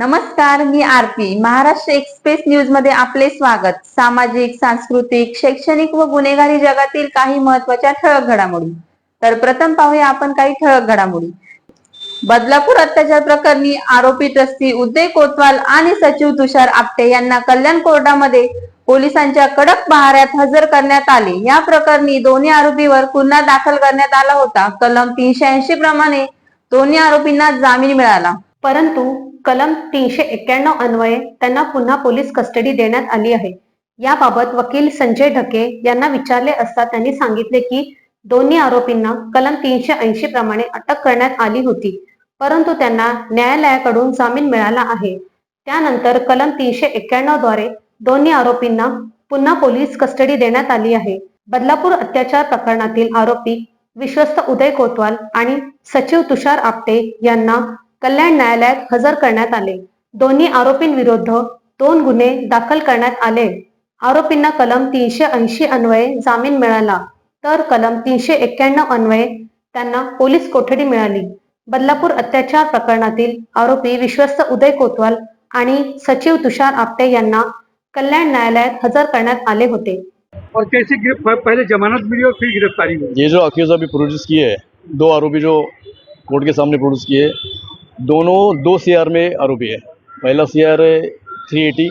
नमस्कार मी RP Maharashtra express न्यूजमध्ये आपले स्वागत. सामाजिक सांस्कृतिक शैक्षणिक व गुन्हेगारी जगातील काही महत्त्वाच्या ठळक घडामोडी. तर प्रथम पाहूया आपण काही ठळक घडामोडी. बदलापूर अत्याचार प्रकरणी आरोपी ट्रस्टी उदय कोतवाल आणि सचिव तुषार आपटे यांना कल्याण कोर्टामध्ये पोलिसांच्या कडक पहाऱ्यात हजर करण्यात आले. या प्रकरणी दोन्ही आरोपीवर गुन्हा दाखल करण्यात आला होता. कलम तीनशे ऐंशी प्रमाणे दोन्ही आरोपींना जामीन मिळाला. परंतु कलम तीनशे एक्क्याण्णव अन्वये त्यांना पुन्हा पोलीस कस्टडी देण्यात आली आहे. याबाबत वकील संजय ढके यांना विचारले असता त्यांनी सांगितले की दोन्ही आरोपींना कलम तीनशे ऐंशी प्रमाणे अटक करण्यात आली होती परंतु त्यांना न्यायालयाकडून जामीन मिळाला आहे. त्यानंतर कलम तीनशे एक्क्याण्णवद्वारे दोन्ही आरोपींना पुन्हा पोलीस कस्टडी देण्यात आली आहे. बदलापूर अत्याचार प्रकरणातील आरोपी विश्वस्त उदय कोतवाल आणि सचिव तुषार आपटे यांना कल्याण न्यायालयात हजर करण्यात आले. दोन्ही आरोपींविरुद्ध दोन गुन्हे दाखल करण्यात आले. आरोपींना कलम तीनशे ऐंशी अन्वये जामीन मिळाला. तर कलम तीनशे एक्क्याण्णव अन्वये त्यांना पोलीस कोठडी मिळाली. बदलापूर अत्याचार प्रकरणातील आरोपी विश्वस्त उदय कोतवाल आणि सचिव तुषार आपटे यांना कल्याण न्यायालयात हजर करण्यात आले होते. और कैसे पहले जमानत मिली और फिर गिरफ्तारी ये जो अक्यूज अभी प्रोड्यूस किए दो आरोपी जो कोर्ट के सामने प्रोड्यूस किए दोनों, दो सीआर में आरोपी है। पहला सी आर है थ्री एटी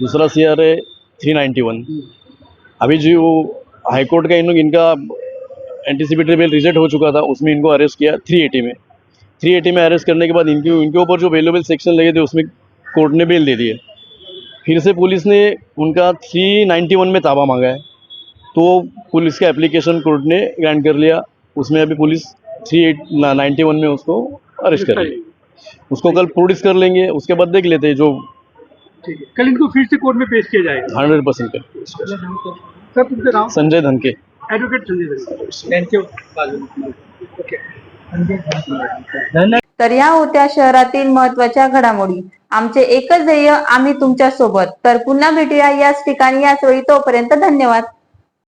दूसरा सी आर है थ्री नाइन्टी वन अभी जो हाईकोर्ट का इन लोग इनका एंटीसिपेटरी बेल रिजेक्ट हो चुका था, उसमें इनको अरेस्ट किया थ्री एटी में। थ्री एटी में अरेस्ट करने के बाद इनके इनके ऊपर जो बेलेबल सेक्शन लगे थे, उसमें कोर्ट ने बेल दे दिए। फिर से पुलिस ने उनका थ्री नाइन्टी वन में ताबा मांगा है। तो पुलिस का एप्लीकेशन कोर्ट ने ग्रांट कर लिया। उसमें अभी police three eight ninety one में उसको अरेस्ट कर है। उसको कल प्रोड्यूस कर लेंगे उसके बाद देख लेते हैं जो ठीक है। कल इनको फिर से कोर्ट में पेश किया जाएगा। Hundred percent Sanjay Dhanke advocate Sanjay तर या होत्या शहरातील महत्त्वाच्या घडामोडी. आमचे एकच ध्येय आम्ही तुमच्यासोबत तर पुन्हा भेटूया याच ठिकाणी याच वेळी. तोपर्यंत धन्यवाद.